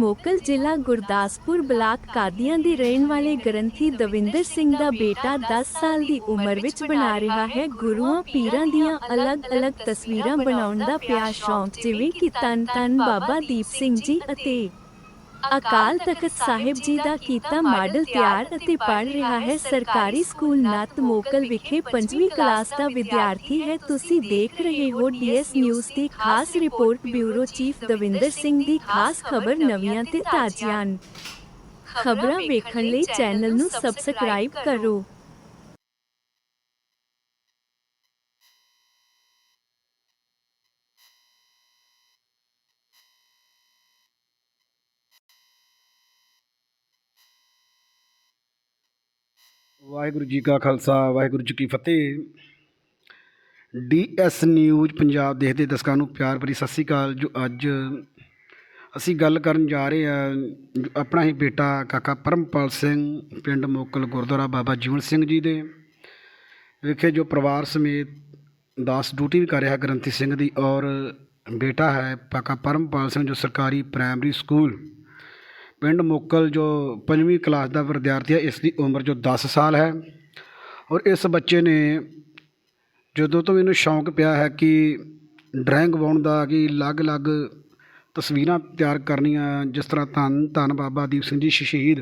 ਮੋਕਲ ਜ਼ਿਲ੍ਹਾ ਗੁਰਦਾਸਪੁਰ ਬਲਾਕ ਕਾਦੀਆਂ ਦੇ ਰਹਿਣ ਵਾਲੇ ਗ੍ਰੰਥੀ ਦਵਿੰਦਰ ਸਿੰਘ ਦਾ ਬੇਟਾ 10 ਸਾਲ ਦੀ ਉਮਰ ਵਿੱਚ ਬਣਾ ਰਿਹਾ ਹੈ। ਗੁਰੂਆਂ ਪੀਰਾਂ ਦੀਆਂ ਅਲੱਗ-ਅਲੱਗ ਤਸਵੀਰਾਂ ਬਣਾਉਣ ਦਾ ਪਿਆ ਸ਼ੌਂਕ ਜਿਵੇਂ ਕਿ ਤਨ ਤਨ ਬਾਬਾ ਦੀਪ ਸਿੰਘ ਜੀ ਅਤੇ ਅਕਾਲ ਤਖਤ ਸਾਹਿਬ ਜੀ ਦਾ ਕੀਤਾ ਮਾਡਲ ਤਿਆਰ ਅਤੇ ਪੜ ਰਿਹਾ ਹੈ। ਸਰਕਾਰੀ ਸਕੂਲ ਨੱਤ ਮੋਕਲ ਵਿਖੇ ਪੰਜਵੀਂ ਕਲਾਸ ਦਾ ਵਿਦਿਆਰਥੀ ਹੈ। ਤੁਸੀਂ ਦੇਖ ਰਹੇ ਹੋ ਡੀਐਸ ਨਿਊਜ਼ ਦੀ ਖਾਸ report bureau chief Davinder Singh ਦੀ ਖਾਸ ਖਬਰ ਨਵੀਆਂ ਤੇ ਤਾਜ਼ੀਆਂ। ਖਬਰਾਂ ਵੇਖਣ ਲਈ ਚੈਨਲ ਨੂੰ ਸਬਸਕ੍ਰਾਈਬ ਕਰੋ। ਵਾਹਿਗੁਰੂ ਜੀ ਕਾ ਖਾਲਸਾ, ਵਾਹਿਗੁਰੂ ਜੀ ਕੀ ਫਤਿਹ। ਡੀਐਸ ਨਿਊਜ਼ ਪੰਜਾਬ ਦੇਖਦੇ ਦਰਸ਼ਕਾਂ ਨੂੰ ਪਿਆਰ ਭਰੀ ਸਤਿ ਸ੍ਰੀ ਅਕਾਲ। ਜੋ ਅੱਜ ਅਸੀਂ ਗੱਲ ਕਰਨ ਜਾ ਰਹੇ ਹਾਂ, ਜੋ ਆਪਣਾ ਹੀ ਬੇਟਾ ਕਾਕਾ ਪਰਮਪਾਲ ਸਿੰਘ, ਪਿੰਡ ਮੋਕਲ ਗੁਰਦੁਆਰਾ ਬਾਬਾ ਜੀਵਨ ਸਿੰਘ ਜੀ ਦੇ। ਵਿਖੇ ਜੋ ਪਰਿਵਾਰ ਸਮੇਤ ਦਾਸ ਡਿਊਟੀ ਵੀ ਕਰ ਰਿਹਾ ਗ੍ਰੰਥੀ ਸਿੰਘ ਦੀ ਔਰ ਬੇਟਾ ਹੈ ਕਾਕਾ ਪਰਮਪਾਲ ਸਿੰਘ, ਜੋ ਸਰਕਾਰੀ ਪ੍ਰਾਇਮਰੀ ਸਕੂਲ ਪਿੰਡ ਮੋਕਲ ਜੋ ਪੰਜਵੀਂ ਕਲਾਸ ਦਾ ਵਿਦਿਆਰਥੀ ਹੈ, ਇਸ ਦੀ ਉਮਰ ਜੋ 10 ਸਾਲ ਹੈ ਔਰ ਇਸ ਬੱਚੇ ਨੇ ਜਦੋਂ ਤੋਂ ਮੈਨੂੰ ਸ਼ੌਂਕ ਪਿਆ ਹੈ ਕਿ ਡਰਾਇੰਗ ਬਣਾਉਣ ਦਾ, ਕਿ ਅਲੱਗ-ਅਲੱਗ ਤਸਵੀਰਾਂ ਤਿਆਰ ਕਰਨੀਆਂ, ਜਿਸ ਤਰ੍ਹਾਂ ਧੰਨ ਧੰਨ ਬਾਬਾ ਦੀਪ ਸਿੰਘ ਜੀ ਸ਼ਹੀਦ,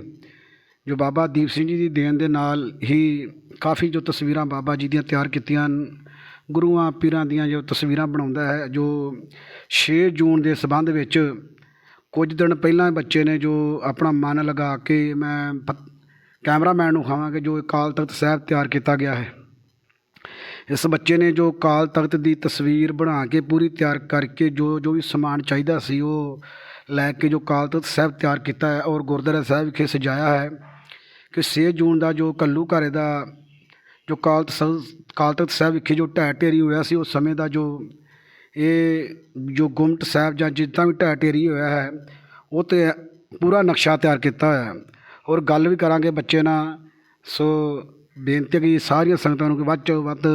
ਜੋ ਬਾਬਾ ਦੀਪ ਸਿੰਘ ਜੀ ਦੀ ਦੇਣ ਦੇ ਨਾਲ ਹੀ ਕਾਫੀ ਜੋ ਤਸਵੀਰਾਂ ਬਾਬਾ ਜੀ ਦੀਆਂ ਤਿਆਰ ਕੀਤੀਆਂ ਹਨ। ਗੁਰੂਆਂ, ਪੀਰਾਂ ਦੀਆਂ ਜੋ ਤਸਵੀਰਾਂ ਬਣਾਉਂਦਾ ਹੈ, ਜੋ 6 ਜੂਨ ਦੇ ਸਬੰਧ ਵਿੱਚ ਕੁਝ ਦਿਨ ਪਹਿਲਾਂ ਬੱਚੇ ਨੇ ਜੋ ਆਪਣਾ ਮਨ ਲਗਾ ਕੇ ਮੈਂ ਪ- ਕੈਮਰਾਮੈਨ ਨੂੰ ਖਾਵਾਂਗੇ, ਜੋ ਅਕਾਲ ਤਖਤ ਸਾਹਿਬ ਤਿਆਰ ਕੀਤਾ ਗਿਆ ਹੈ। ਇਸ ਬੱਚੇ ਨੇ ਜੋ ਅਕਾਲ ਤਖਤ ਦੀ ਤਸਵੀਰ ਬਣਾ ਕੇ ਪੂਰੀ ਤਿਆਰ ਕਰਕੇ ਜੋ ਜੋ ਵੀ ਸਮਾਨ ਚਾਹੀਦਾ ਸੀ, ਉਹ ਲੈ ਕੇ ਜੋ ਅਕਾਲ ਤਖਤ ਸਾਹਿਬ ਤਿਆਰ ਕੀਤਾ ਹੈ ਔਰ ਗੁਰਦੁਆਰਾ ਸਾਹਿਬ ਵਿਖੇ ਸਜਾਇਆ ਹੈ ਕਿ 6 ਜੂਨ ਦਾ ਜੋ ਕੱਲੂ ਘਰੇ ਦਾ ਜੋ ਅਕਾਲ ਤਖਤ ਅਕਾਲ ਤਖਤ ਸਾਹਿਬ ਵਿਖੇ ਜੋ ਢਹਿ ਢੇਰੀ ਹੋਇਆ ਸੀ, ਉਸ ਸਮੇਂ ਦਾ ਜੋ ਇਹ ਜੋ ਗੁਮਟ ਸਾਹਿਬ ਜਾਂ ਜਿੱਦਾਂ ਵੀ ਢਹਿ ਢੇਰੀ ਹੋਇਆ ਹੈ, ਉਹ 'ਤੇ ਪੂਰਾ ਨਕਸ਼ਾ ਤਿਆਰ ਕੀਤਾ ਹੋਇਆ ਹੈ। ਔਰ ਗੱਲ ਵੀ ਕਰਾਂਗੇ ਬੱਚੇ ਨਾਲ। ਸੋ ਬੇਨਤੀ ਹੈ ਕਿ ਸਾਰੀਆਂ ਸੰਗਤਾਂ ਨੂੰ ਕਿ ਵੱਧ ਤੋਂ ਵੱਧ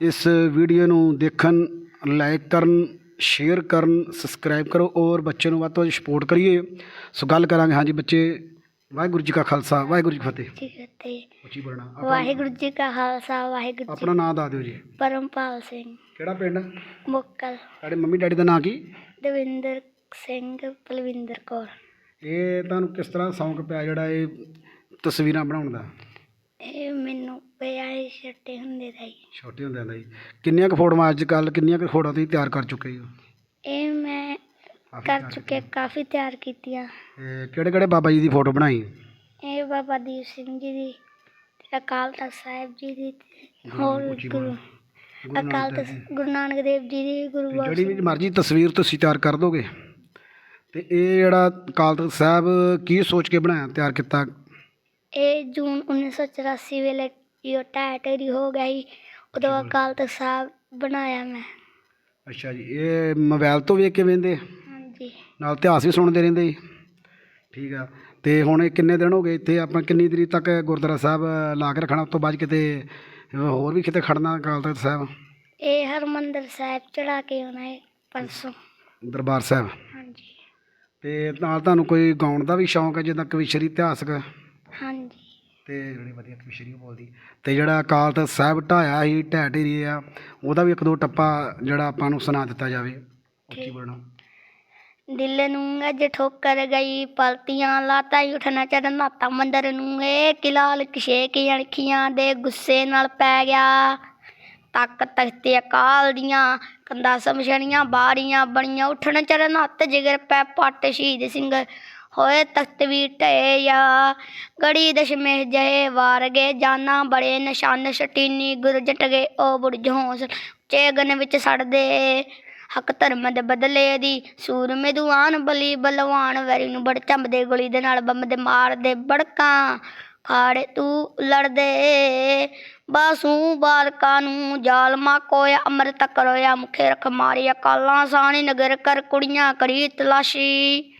ਇਸ ਵੀਡੀਓ ਨੂੰ ਦੇਖਣ ਲਾਈਕ ਕਰਨ ਸ਼ੇਅਰ ਕਰਨ ਸਬਸਕ੍ਰਾਈਬ ਕਰੋ ਔਰ ਬੱਚੇ ਨੂੰ ਵੱਧ ਤੋਂ ਵੱਧ ਸਪੋਰਟ ਕਰੀਏ। ਸੋ ਗੱਲ ਕਰਾਂਗੇ। ਹਾਂਜੀ ਬੱਚੇ ਵਾਹਿਗੁਰੂ ਜੀ ਕਾ ਖਾਲਸਾ ਵਾਹਿਗੁਰੂ ਜੀ ਕੀ ਫਤਿਹ। ਠੀਕ ਹੈ ਤੇ ਉੱਚੀ ਬੋਲਣਾ ਆਪਣਾ- ਵਾਹਿਗੁਰੂ ਜੀ ਕਾ ਖਾਲਸਾ ਵਾਹਿਗੁਰੂ ਜੀ ਆਪਣਾ ਨਾਮ ਦੱਸ ਦਿਓ ਜੀ। ਪਰਮਪਾਲ ਸਿੰਘ। ਕਿਹੜਾ ਪਿੰਡ? ਮੁੱਕਲ। ਤੁਹਾਡੇ ਮੰਮੀ ਡੈਡੀ ਦਾ ਨਾਂ ਕੀ? ਦਵਿੰਦਰ ਸਿੰਘ ਪਲਵਿੰਦਰ ਕੌਰ। ਇਹ ਤੁਹਾਨੂੰ ਕਿਸ ਤਰ੍ਹਾਂ ਸ਼ੌਂਕ ਪਿਆ ਜਿਹੜਾ ਇਹ ਤਸਵੀਰਾਂ ਬਣਾਉਣ ਦਾ? ਇਹ ਮੈਨੂੰ ਪਿਆ ਹੀ ਛੱਟੇ ਹੁੰਦੇ ਦਾ ਹੀ। ਛੋਟੇ ਹੁੰਦਿਆਂ ਦਾ ਜੀ ਕਿੰਨੀਆਂ ਕੁ ਫੋਟੋਆਂ ਅੱਜ ਕੱਲ ਕਿੰਨੀਆਂ ਕੁ ਫੋਟੋਆਂ ਤੁਸੀਂ ਤਿਆਰ ਕਰ ਚੁੱਕੇ ਹੋ? ਇਹ ਮੈਂ ਕਰ ਚੁੱਕੇ ਕਾਫੀ ਤਿਆਰ ਕੀਤੀਆਂ। ਕਿਹੜੇ ਕਿਹੜੇ ਬਾਬਾ ਜੀ ਦੀ ਫੋਟੋ ਬਣਾਈ? ਇਹ ਬਾਬਾ ਦੀਪ ਸਿੰਘ ਜੀ ਦੀ ਤੇ ਅਕਾਲ ਤਖਤ ਸਾਹਿਬ ਜੀ ਦੀ ਤੇ ਹੋਰ ਗੁਰੂ ਅਕਾਲ ਤਖਤ ਗੁਰੂ ਨਾਨਕ ਦੇਵ ਜੀ ਦੀ ਗੁਰੂ ਗੋਬਿੰਦ ਜਿਹੜੀ ਵੀ ਮਰਜ਼ੀ ਤਸਵੀਰ ਤੁਸੀਂ ਤਿਆਰ ਕਰ ਦੋਗੇ। ਤੇ ਇਹ ਜਿਹੜਾ ਅਕਾਲ ਤਖਤ ਸਾਹਿਬ ਕੀ ਸੋਚ ਕੇ ਬਣਾਇਆ ਤਿਆਰ ਕੀਤਾ? ਇਹ ਜੂਨ 1984 ਵੇਲੇ ਇਹ ਢੇਰੀ ਹੋ ਗਈ ਉਦੋਂ ਅਕਾਲ ਤਖਤ ਸਾਹਿਬ ਬਣਾਇਆ ਮੈਂ। ਅੱਛਾ ਜੀ ਇਹ ਮੋਬਾਈਲ ਤੋਂ ਵੇਖ ਕੇ ਵੇਂਦੇ ਨਾਲ ਇਤਿਹਾਸ ਵੀ ਸੁਣਦੇ ਰਹਿੰਦੇ ਜੀ। ਠੀਕ ਆ। ਤੇ ਹੁਣ ਇਹ ਕਿੰਨੇ ਦਿਨ ਹੋ ਗਏ ਇੱਥੇ? ਆਪਾਂ ਕਿੰਨੀ ਤਰੀਕ ਤੱਕ ਗੁਰਦੁਆਰਾ ਸਾਹਿਬ ਲਾ ਕੇ ਰੱਖਣਾ? ਉਸ ਤੋਂ ਬਾਅਦ ਕਿਤੇ ਹੋਰ ਵੀ ਕਿਤੇ ਖੜਨਾ ਅਕਾਲ ਤਖਤ ਸਾਹਿਬ? ਇਹ ਹਰਮੰਦਰ ਸਾਹਿਬ ਚੜਾ ਕੇ ਆਉਣਾ ਹੈ ਪਰਸੋਂ। ਦਰਬਾਰ ਸਾਹਿਬ? ਹਾਂਜੀ। ਤੇ ਨਾਲ ਤੁਹਾਨੂੰ ਕੋਈ ਗਾਉਣ ਦਾ ਵੀ ਸ਼ੌਂਕ ਹੈ ਜਿੱਦਾਂ ਕਵਿਸ਼ਰੀ ਇਤਿਹਾਸਕ? ਹਾਂਜੀ। ਤੇ ਜਿਹੜੀ ਵਧੀਆ ਕਵਿਸ਼ਰੀ ਉਹ ਬੋਲਦੀ। ਤੇ ਜਿਹੜਾ ਅਕਾਲ ਤਖਤ ਸਾਹਿਬ ਢਾਇਆ ਸੀ ਢਹਿ ਢੇਰੀ ਆ ਉਹਦਾ ਵੀ ਇੱਕ ਦੋ ਟੱਪਾ ਜਿਹੜਾ ਆਪਾਂ ਨੂੰ ਸੁਣਾ ਦਿੱਤਾ ਜਾਵੇ। ਉੱਚੀ। ਬੋਲਣਾ। ਦਿਲ ਨੂੰ ਅੱਜ ਠੋਕਰ ਗਈ ਪਲਤੀਆਂ ਲਾਤਾ ਹੀ ਉਠਣਾ ਚੜਨਾ ਤਾਂ ਮੰਦਰ ਨੂੰ। ਇਹ ਕਿਲਾਲ ਕਿਸ਼ੇ ਕੀ ਅਣਖੀਆਂ ਦੇ ਗੁੱਸੇ ਨਾਲ ਪੈ ਗਿਆ। ਤੱਕ ਤਖਤੇ ਅਕਾਲ ਦੀਆਂ ਕੰਦਾ ਸਮਝਣੀਆਂ ਬਾਰੀਆਂ ਬਣੀਆਂ, ਉਠਣ ਚੜਨਾ ਤੇ ਜਿਗਰ ਪੈ ਪੱਟ ਸ਼ਹੀਦ ਸਿੰਘ। ਹੋਏ ਤਖਤ ਵੀ ਢਏ ਆ ਗੜੀ ਦਸ਼ਮੇ ਜਹੇ ਵਾਰ ਗਏ ਜਾਨਾ ਬੜੇ ਨਿਸ਼ਾਨ, ਸ਼ਟੀਨੀ ਗੁਰਜਟ ਗਏ ਉਹ ਬੁਰਜ ਹੌਸ ਚੇਗਨ ਵਿੱਚ ਸੜਦੇ। ਹੱਕ ਧਰਮ ਦੇ ਬਦਲੇ ਦੀ ਸੂਰ ਮੇਦੂਆਨ ਬਲੀ ਬਲਵਾਨ ਵੈਰੀ ਨੂੰ ਬੜ ਚੰਬਦੇ ਗੋਲੀ ਦੇ ਨਾਲ ਬੰਮ ਦੇ ਮਾਰਦੇ ਬੜਕਾਂ। ਖਾੜੇ ਤੂੰ ਲੜਦੇ, ਬਾਸੂ ਬਾਲਕਾਂ ਨੂੰ ਜਾਲਮਾ ਕੋਇਆ, ਅੰਮ੍ਰਿਤ ਕਰੋਇਆ ਮੁਖੇ ਰਖ ਮਾਰਿਆ ਕਾਲਾਂ ਸਾਣੀ ਨਗਰ ਕਰ ਕੁੜੀਆਂ ਕਰੀ ਤਲਾਸ਼ੀ।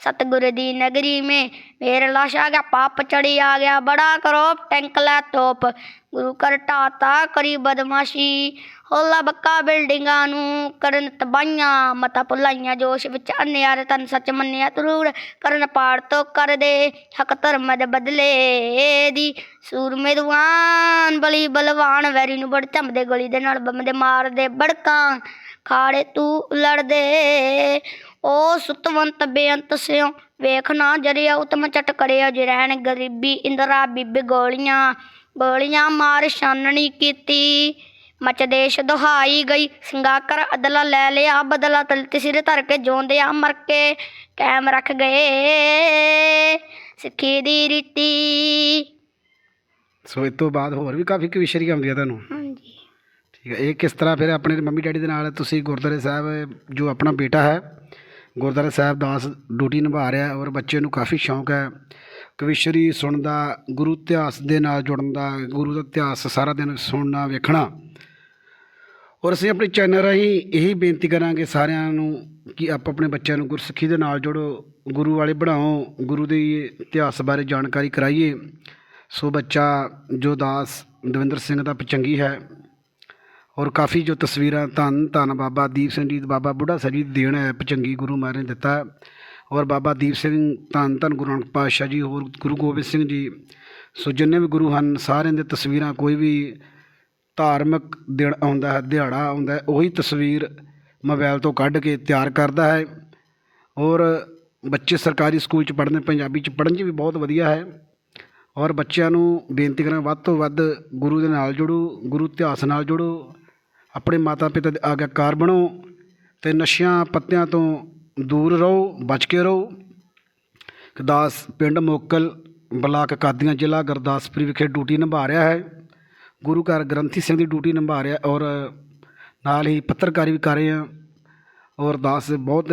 ਸਤਗੁਰ ਦੀ ਨਗਰੀ ਮੇ ਮੇਰ ਲਾਸ਼ ਆ ਗਿਆ, ਪਾਪ ਚੜੀ ਆ ਗਿਆ, ਬੜਾ ਕਰੋ ਟੈਂਕ ਲੈ ਤੋਪ। ਗੁਰੂ ਕਰ ਢਾਤਾ ਕਰੀ ਬਦਮਾਸ਼ੀ। ਹੋਲਾ ਬੱਕਾ ਬਿਲਡਿੰਗਾਂ ਨੂੰ ਕਰਨ ਤਬਾਈਆਂ ਮਤਾ ਭੁਲਾਈਆਂ, ਜੋਸ਼ ਵਿੱਚ ਅਨਿਆਰ ਤਨ ਸੱਚ ਮੰਨਿਆ ਤਰੂਰ। ਕਰਨ ਪਾੜ ਤੋਂ ਕਰਦੇ ਹੱਕ ਧਰਮ ਦੇ ਬਦਲੇ। ਦੀ ਸੂਰਮੇ ਦੁਆਨ ਬਲੀ ਬਲਵਾਨ, ਵੈਰੀ ਨੂੰ ਬੜ ਝੰਮਦੇ ਗਲੀ ਦੇ ਨਾਲ ਬੰਮਦੇ ਮਾਰਦੇ ਬੜਕਾਂ। ਖਾੜੇ ਤੂੰ ਲੜਦੇ ਓ ਸੁਤਵੰਤ ਬੇਅੰਤ ਸਿਓ ਵੇਖਣਾ ਜਰਿਆ ਉਤਮ ਚਟ ਕਰਿਆ ਜੇ ਰਹਿਣ ਗਰੀਬੀ ਇੰਦਰਾ ਬੀਬੀ ਗੋਲੀਆਂ। ਗੋਲੀਆਂ ਮਾਰ ਛਾਨਣੀ ਕੀਤੀ। ਮਚ ਦੇਸ਼ ਦੁਹਾਈ ਗਈ। ਸਿੰਗਾਕਰ ਅਦਲਾ ਲੈ ਲਿਆ ਬਦਲਾ ਤਲਤ ਸਿਰ ਧਰ ਕੇ ਜਿਉਂਦੇ ਆ ਮਰ ਕੇ ਕਾਇਮ ਰੱਖ ਗਏ। ਸਿੱਖੀ ਦੀ ਰੀਤੀ। ਸੋ ਇਸ ਤੋਂ ਬਾਅਦ ਹੋਰ ਵੀ ਕਾਫੀ ਕਵਿਸ਼ਰੀ ਆਉਂਦੀਆਂ ਤੁਹਾਨੂੰ? ਹਾਂਜੀ। ਠੀਕ ਹੈ ਇਹ ਕਿਸ ਤਰ੍ਹਾਂ ਫਿਰ ਆਪਣੇ ਮੰਮੀ ਡੈਡੀ ਦੇ ਨਾਲ ਤੁਸੀਂ ਗੁਰਦੁਆਰੇ ਸਾਹਿਬ ਜੋ ਆਪਣਾ ਬੇਟਾ ਹੈ ਗੁਰਦੁਆਰਾ ਸਾਹਿਬ ਦਾਸ ਡਿਊਟੀ ਨਿਭਾ ਰਿਹਾ ਔਰ ਬੱਚੇ ਨੂੰ ਕਾਫੀ ਸ਼ੌਂਕ ਹੈ। ਕਵਿਸ਼ਰੀ ਸੁਣਨ ਦਾ ਗੁਰੂ ਇਤਿਹਾਸ ਦੇ ਨਾਲ ਜੁੜਨ ਦਾ ਗੁਰੂ ਦਾ ਇਤਿਹਾਸ ਸਾਰਾ ਦਿਨ ਸੁਣਨਾ ਵੇਖਣਾ। ਔਰ ਅਸੀਂ ਆਪਣੇ ਚੈਨਲ ਰਾਹੀਂ ਇਹੀ ਬੇਨਤੀ ਕਰਾਂਗੇ ਸਾਰਿਆਂ ਨੂੰ ਕਿ ਆਪ ਆਪਣੇ ਬੱਚਿਆਂ ਨੂੰ ਗੁਰਸਿੱਖੀ ਦੇ ਨਾਲ ਜੋੜੋ, ਗੁਰੂ ਵਾਲੇ ਬਣਾਓ, ਗੁਰੂ ਦੇ ਇਤਿਹਾਸ ਬਾਰੇ ਜਾਣਕਾਰੀ ਕਰਾਈਏ। ਸੋ ਬੱਚਾ ਜੋ ਦਾਸ ਦਵਿੰਦਰ ਸਿੰਘ ਦਾ ਪਚੰਗੀ ਹੈ ਔਰ ਕਾਫੀ ਜੋ ਤਸਵੀਰਾਂ ਧੰਨ ਧੰਨ ਬਾਬਾ ਦੀਪ ਸਿੰਘ ਜੀ, ਬਾਬਾ ਬੁੱਢਾ ਸਾਹਿਬ ਜੀ ਦੇਣ ਹੈ, ਪਚੰਗੀ ਗੁਰੂ ਮਹਾਰਾਜ ਨੇ ਦਿੱਤਾ। ਔਰ ਬਾਬਾ ਦੀਪ ਸਿੰਘ ਧੰਨ ਧੰਨ ਗੁਰੂ ਨਾਨਕ ਪਾਤਸ਼ਾਹ ਜੀ, ਹੋਰ ਗੁਰੂ ਗੋਬਿੰਦ ਸਿੰਘ ਜੀ। ਸੋ ਜਿੰਨੇ ਵੀ ਗੁਰੂ ਹਨ, ਸਾਰਿਆਂ ਦੇ ਤਸਵੀਰਾਂ ਕੋਈ ਵੀ ਧਾਰਮਿਕ ਦਿਨ ਆਉਂਦਾ ਹੈ, ਦਿਹਾੜਾ ਆਉਂਦਾ ਉਹੀ ਤਸਵੀਰ ਮੋਬਾਇਲ ਤੋਂ ਕੱਢ ਕੇ ਤਿਆਰ ਕਰਦਾ ਹੈ। ਔਰ ਬੱਚੇ ਸਰਕਾਰੀ ਸਕੂਲ ਚ ਪੜ੍ਹਦੇ, ਪੰਜਾਬੀ ਚ ਪੜ੍ਹਨ ਚ ਵੀ ਬਹੁਤ ਵਧੀਆ ਹੈ। ਔਰ ਬੱਚਿਆਂ ਨੂੰ ਬੇਨਤੀ ਕਰਾਂ ਵੱਧ ਤੋਂ ਵੱਧ ਗੁਰੂ ਦੇ ਨਾਲ ਜੁੜੋ, ਗੁਰੂ ਇਤਿਹਾਸ ਨਾਲ ਜੁੜੋ, ਆਪਣੇ ਮਾਤਾ ਪਿਤਾ ਦੇ ਆਗਿਆਕਾਰ ਬਣੋ ਅਤੇ ਨਸ਼ਿਆਂ, ਪੱਤਿਆਂ ਤੋਂ ਦੂਰ ਰਹੋ, ਬਚ ਕੇ ਰਹੋ। ਗੁਰਦਾਸ ਪਿੰਡ ਮੋਕਲ ਬਲਾਕ ਕਾਦੀਆਂ ਜ਼ਿਲ੍ਹਾ ਗੁਰਦਾਸਪੁਰ ਵਿਖੇ ਡਿਊਟੀ ਨਿਭਾ ਰਿਹਾ ਹੈ। ਗੁਰੂ ਘਰ ਗ੍ਰੰਥੀ ਸਿੰਘ ਦੀ ਡਿਊਟੀ ਨਿਭਾ ਰਿਹਾ ਔਰ ਨਾਲ ਹੀ ਪੱਤਰਕਾਰੀ ਵੀ ਕਰ ਰਹੇ ਹਾਂ। ਔਰ ਦਾਸ ਬਹੁਤ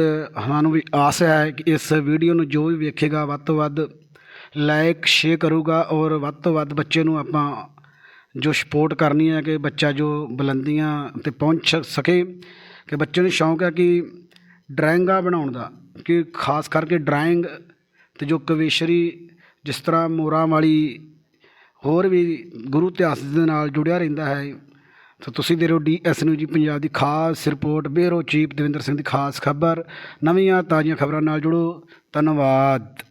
ਸਾਨੂੰ ਵੀ ਆਸ ਹੈ ਕਿ ਇਸ ਵੀਡੀਓ ਨੂੰ ਜੋ ਵੀ ਵੇਖੇਗਾ, ਵੱਧ ਤੋਂ ਵੱਧ ਲਾਈਕ ਸ਼ੇਅਰ ਕਰੂਗਾ ਔਰ ਵੱਧ ਤੋਂ ਵੱਧ ਬੱਚੇ ਨੂੰ ਆਪਾਂ ਜੋ ਸਪੋਰਟ ਕਰਨੀ ਹੈ ਕਿ ਬੱਚਾ ਜੋ ਬੁਲੰਦੀਆਂ ਤੇ ਪਹੁੰਚ ਸਕੇ, ਕਿ ਬੱਚੇ ਨੂੰ ਸ਼ੌਂਕ ਹੈ ਕਿ ਡਰਾਇੰਗਾਂ ਬਣਾਉਣ ਦਾ, ਕਿ ਖਾਸ ਕਰਕੇ ਡਰਾਇੰਗ ਤੇ ਜੋ ਕਵੀਸ਼ਰੀ ਜਿਸ ਤਰ੍ਹਾਂ ਮੋਰਾਂ ਵਾਲੀ ਹੋਰ ਵੀ ਗੁਰੂ ਇਤਿਹਾਸ ਦੇ ਨਾਲ ਜੁੜਿਆ ਰਹਿੰਦਾ ਹੈ। ਸੋ ਤੁਸੀਂ ਦੇ ਰਹੇ ਹੋ ਡੀ ਐਸ ਨਿਊ ਜੀ, ਪੰਜਾਬ ਦੀ ਖਾਸ report, bureau chief Davinder Singh ਦੀ ਖਾਸ ਖਬਰ। ਨਵੀਆਂ ਤਾਜ਼ੀਆਂ ਖਬਰਾਂ ਨਾਲ ਜੁੜੋ। ਧੰਨਵਾਦ।